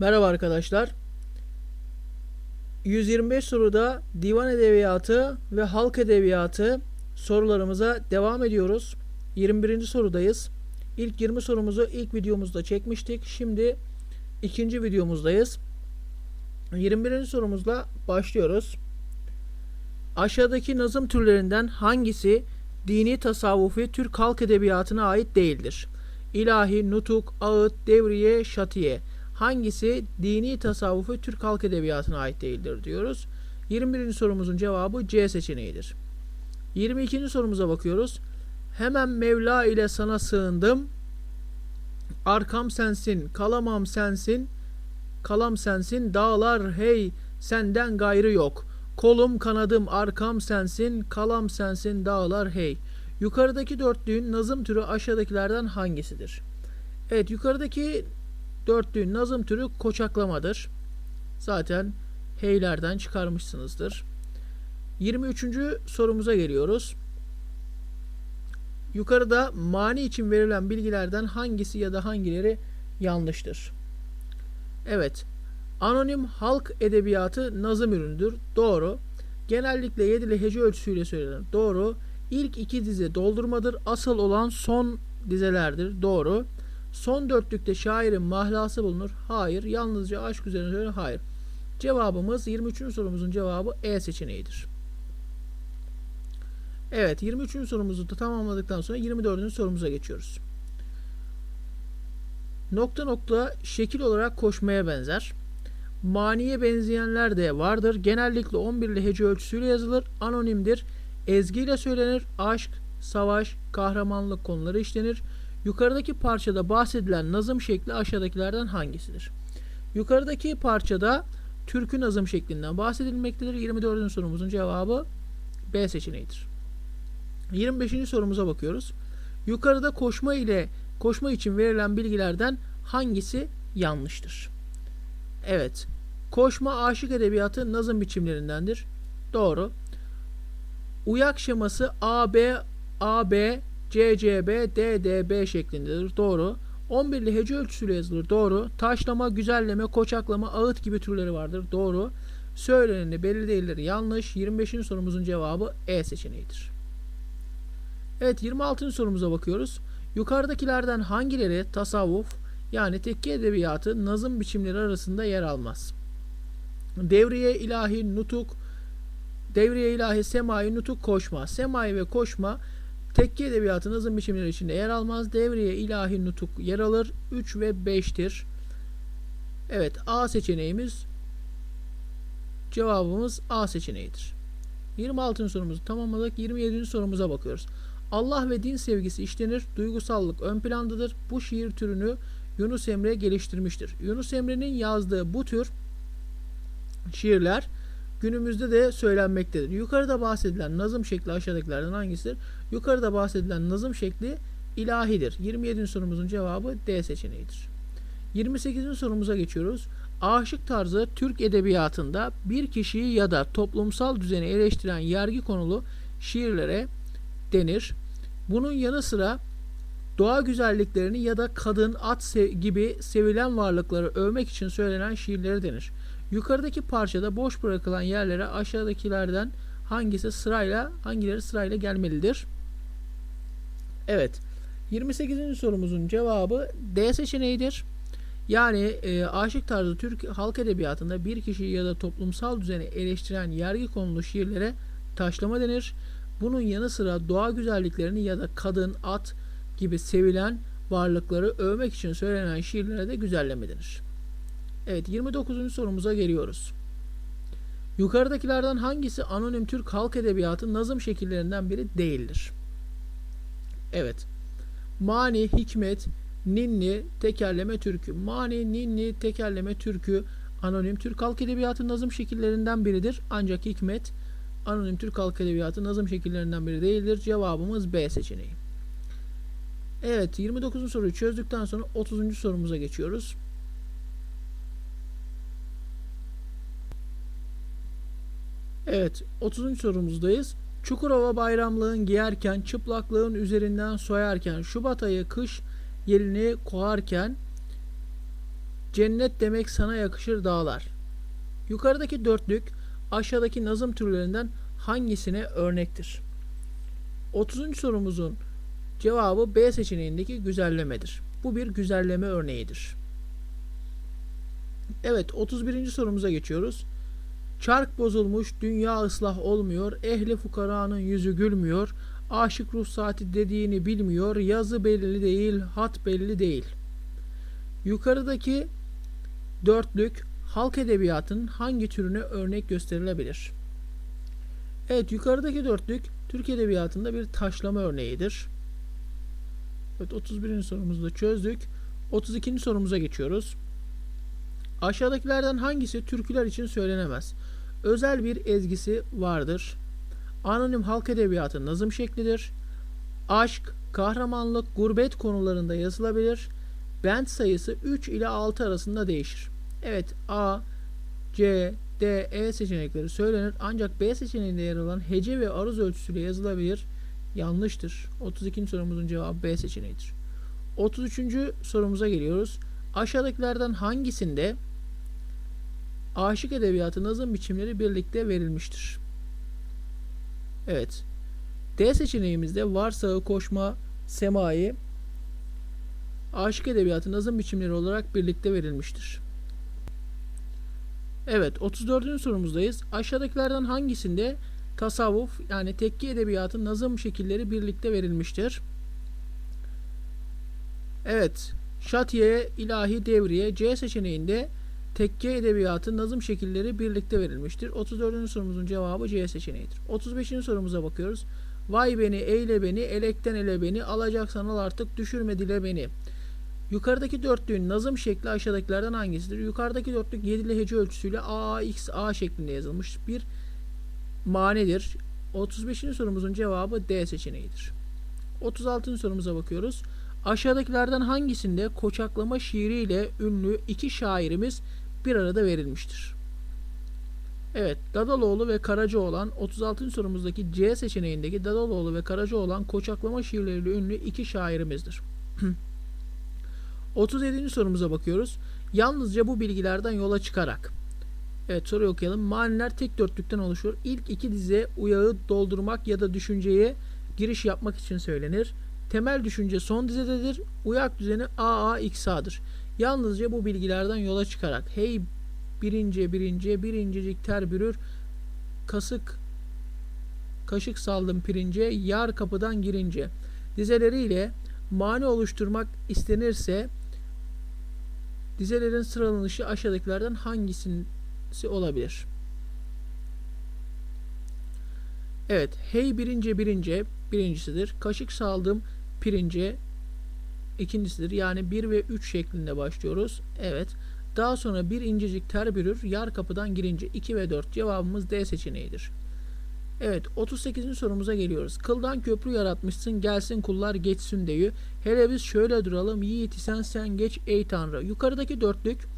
Merhaba arkadaşlar. 125 soruda divan edebiyatı ve halk edebiyatı sorularımıza devam ediyoruz. 21. sorudayız. İlk 20 sorumuzu ilk videomuzda çekmiştik. Şimdi ikinci videomuzdayız. 21. sorumuzla başlıyoruz. Aşağıdaki nazım türlerinden hangisi dini tasavvufi Türk halk edebiyatına ait değildir? İlahi, nutuk, ağıt, devriye, şatiye. Hangisi dini tasavvufu Türk halk edebiyatına ait değildir diyoruz. 21. sorumuzun cevabı C seçeneğidir. 22. sorumuza bakıyoruz. Hemen Mevla ile sana sığındım. Arkam sensin, kalamam sensin. Kalam sensin, dağlar hey senden gayrı yok. Kolum kanadım arkam sensin, kalam sensin dağlar hey. Yukarıdaki dörtlüğün nazım türü aşağıdakilerden hangisidir? Evet yukarıdaki dörtlüğün nazım türü koçaklamadır. Zaten heylerden çıkarmışsınızdır. 23. sorumuza geliyoruz. Yukarıda mani için verilen bilgilerden hangisi ya da hangileri yanlıştır? Evet. Anonim halk edebiyatı nazım ürünüdür. Doğru. Genellikle yedili hece ölçüsüyle söylenir. Doğru. İlk iki dize doldurmadır. Asıl olan son dizelerdir. Doğru. Son dörtlükte şairin mahlası bulunur. Hayır. Yalnızca aşk üzerine söylenir. Hayır. Cevabımız 23. sorumuzun cevabı E seçeneğidir. Evet 23. sorumuzu da tamamladıktan sonra 24. sorumuza geçiyoruz. Nokta nokta şekil olarak koşmaya benzer. Maniye benzeyenler de vardır. Genellikle 11'li hece ölçüsüyle yazılır. Anonimdir. Ezgiyle söylenir. Aşk, savaş, kahramanlık konuları işlenir. Yukarıdaki parçada bahsedilen nazım şekli aşağıdakilerden hangisidir? Yukarıdaki parçada türkü nazım şeklinden bahsedilmektedir. 24. sorumuzun cevabı B seçeneğidir. 25. sorumuza bakıyoruz. Yukarıda koşma ile koşma için verilen bilgilerden hangisi yanlıştır? Evet. Koşma aşık edebiyatı nazım biçimlerindendir. Doğru. Uyak şeması AB AB CCB DDB şeklindedir. Doğru. 11'li hece ölçüsüyle yazılır. Doğru. Taşlama, güzelleme, koçaklama, ağıt gibi türleri vardır. Doğru. Söyleneni belli değildir. Yanlış. 25. sorumuzun cevabı E seçeneğidir. Evet 26. sorumuza bakıyoruz. Yukarıdakilerden hangileri tasavvuf yani tekke edebiyatı nazım biçimleri arasında yer almaz? Devriye, ilahi, nutuk, devriye, ilahi, semai, nutuk, koşma. Semai ve koşma tekke edebiyatı nazım biçimleri içinde yer almaz. Devriye, ilahi, nutuk yer alır. 3 ve 5'tir. Evet A seçeneğimiz cevabımız A seçeneğidir. 26. sorumuzu tamamladık. 27. sorumuza bakıyoruz. Allah ve din sevgisi işlenir, duygusallık ön plandadır. Bu şiir türünü Yunus Emre geliştirmiştir. Yunus Emre'nin yazdığı bu tür şiirler günümüzde de söylenmektedir. Yukarıda bahsedilen nazım şekli aşağıdakilerden hangisidir? Yukarıda bahsedilen nazım şekli ilahidir. 27. sorumuzun cevabı D seçeneğidir. 28. sorumuza geçiyoruz. Aşık tarzı Türk edebiyatında bir kişiyi ya da toplumsal düzeni eleştiren yargı konulu şiirlere denir. Bunun yanı sıra doğa güzelliklerini ya da kadın, at gibi sevilen varlıkları övmek için söylenen şiirleri denir. Yukarıdaki parçada boş bırakılan yerlere aşağıdakilerden hangisi sırayla hangileri sırayla gelmelidir? Evet. 28. sorumuzun cevabı D seçeneğidir. Yani e, aşık tarzı Türk halk edebiyatında bir kişi ya da toplumsal düzeni eleştiren yargı konulu şiirlere taşlama denir. Bunun yanı sıra doğa güzelliklerini ya da kadın, at gibi sevilen varlıkları övmek için söylenen şiirlere de güzelleme denir. Evet 29. sorumuza geliyoruz. Yukarıdakilerden hangisi anonim Türk halk edebiyatı nazım şekillerinden biri değildir? Evet. Mani, hikmet, ninni, tekerleme türkü. Mani, ninni, tekerleme türkü anonim Türk halk edebiyatı nazım şekillerinden biridir. Ancak hikmet anonim Türk halk edebiyatı nazım şekillerinden biri değildir. Cevabımız B seçeneği. Evet 29. soruyu çözdükten sonra 30. sorumuza geçiyoruz. Evet 30. sorumuzdayız. Çukurova bayramlığın giyerken, çıplaklığın üzerinden soyarken, Şubat ayı kış yelini koyarken, Cennet demek sana yakışır dağlar. Yukarıdaki dörtlük aşağıdaki nazım türlerinden hangisine örnektir? 30. sorumuzun cevabı B seçeneğindeki güzellemedir. Bu bir güzelleme örneğidir. Evet 31. sorumuza geçiyoruz. Çark bozulmuş, dünya ıslah olmuyor, ehli fukaranın yüzü gülmüyor, aşık ruhsati dediğini bilmiyor, yazı belli değil, hat belli değil. Yukarıdaki dörtlük halk edebiyatının hangi türüne örnek gösterilebilir? Evet yukarıdaki dörtlük Türk edebiyatında bir taşlama örneğidir. Evet 31. sorumuzu da çözdük. 32. sorumuza geçiyoruz. Aşağıdakilerden hangisi türküler için söylenemez? Özel bir ezgisi vardır. Anonim halk edebiyatı nazım şeklidir. Aşk, kahramanlık, gurbet konularında yazılabilir. Bent sayısı 3 ile 6 arasında değişir. Evet A, C, D, E seçenekleri söylenir ancak B seçeneğinde yer alan hece ve aruz ölçüsüyle yazılabilir. Yanlıştır. 32. sorumuzun cevabı B seçeneğidir. 33. sorumuza geliyoruz. Aşağıdakilerden hangisinde aşık edebiyatı nazım biçimleri birlikte verilmiştir? Evet. D seçeneğimizde varsağı, koşma, semai aşık edebiyatı nazım biçimleri olarak birlikte verilmiştir. Evet 34. sorumuzdayız. Aşağıdakilerden hangisinde tasavvuf yani tekke edebiyatı nazım şekilleri birlikte verilmiştir? Evet Şatiye, ilahi devriye C seçeneğinde tekke edebiyatı nazım şekilleri birlikte verilmiştir. 34. sorumuzun cevabı C seçeneğidir. 35. sorumuza bakıyoruz. Vay beni, eyle beni, elekten ele beni, alacaksan al artık, düşürme dile beni. Yukarıdaki dörtlüğün nazım şekli aşağıdakilerden hangisidir? Yukarıdaki dörtlük 7'li hece ölçüsüyle A, X, A şeklinde yazılmış bir manedir. 35. sorumuzun cevabı D seçeneğidir. 36. sorumuza bakıyoruz. Aşağıdakilerden hangisinde koçaklama şiiriyle ünlü iki şairimiz bir arada verilmiştir? Evet, Dadaloğlu ve Karacaoğlan 36. sorumuzdaki C seçeneğindeki Dadaloğlu ve Karacaoğlan koçaklama şiirleriyle ünlü iki şairimizdir. 37. sorumuza bakıyoruz. Yalnızca bu bilgilerden yola çıkarak. Evet soruyu okuyalım. Maniler tek dörtlükten oluşur. İlk iki dize uyağı doldurmak ya da düşünceye giriş yapmak için söylenir. Temel düşünce son dizededir. Uyak düzeni AA XA'dır. Yalnızca bu bilgilerden yola çıkarak hey birinci birinci birincicik ter bürür kasık kaşık saldım pirince yar kapıdan girince dizeleriyle mani oluşturmak istenirse dizelerin sıralanışı aşağıdakilerden hangisi olabilir? Evet, hey birinci birinci birincisidir. Kaşık saldım pirince ikincisidir. Yani 1 ve 3 şeklinde başlıyoruz. Evet. Daha sonra bir incecik ter bürür. Yar kapıdan girince 2 ve 4 cevabımız D seçeneğidir. Evet 38. sorumuza geliyoruz. Kıldan köprü yaratmışsın gelsin kullar geçsin deyü. Hele biz şöyle duralım yiğit sen sen geç ey tanrı. Yukarıdaki dörtlük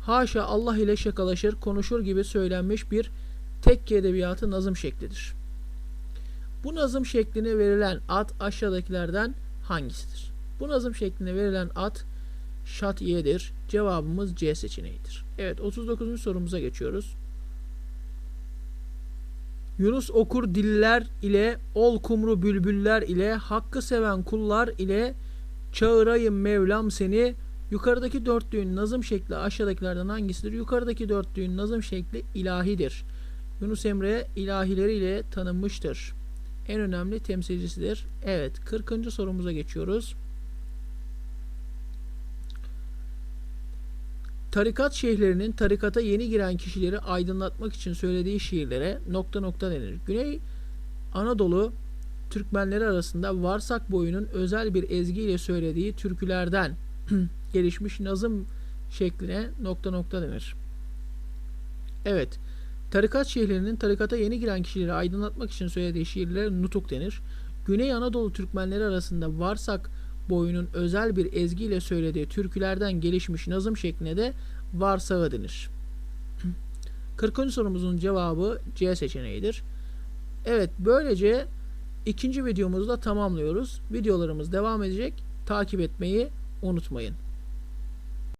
haşa Allah ile şakalaşır konuşur gibi söylenmiş bir tekke edebiyatı nazım şeklidir. Bu nazım şekline verilen ad aşağıdakilerden hangisidir? Bu nazım şekline verilen ad şatiyedir. Cevabımız C seçeneğidir. Evet 39. sorumuza geçiyoruz. Yunus okur diller ile, ol kumru bülbüller ile, hakkı seven kullar ile, çağırayım Mevlam seni. Yukarıdaki dörtlüğün nazım şekli aşağıdakilerden hangisidir? Yukarıdaki dörtlüğün nazım şekli ilahidir. Yunus Emre ilahileriyle tanınmıştır. En önemli temsilcisidir. Evet 40. sorumuza geçiyoruz. Tarikat şeyhlerinin tarikata yeni giren kişileri aydınlatmak için söylediği şiirlere nokta nokta denir. Güney Anadolu Türkmenleri arasında Varsak boyunun özel bir ezgiyle söylediği türkülerden gelişmiş nazım şekline nokta nokta denir. Evet, tarikat şeyhlerinin tarikata yeni giren kişileri aydınlatmak için söylediği şiirlere nutuk denir. Güney Anadolu Türkmenleri arasında Varsak boyunun özel bir ezgiyle söylediği türkülerden gelişmiş nazım şekline de varsağı denir. 40. sorumuzun cevabı C seçeneğidir. Evet böylece ikinci videomuzu da tamamlıyoruz. Videolarımız devam edecek. Takip etmeyi unutmayın.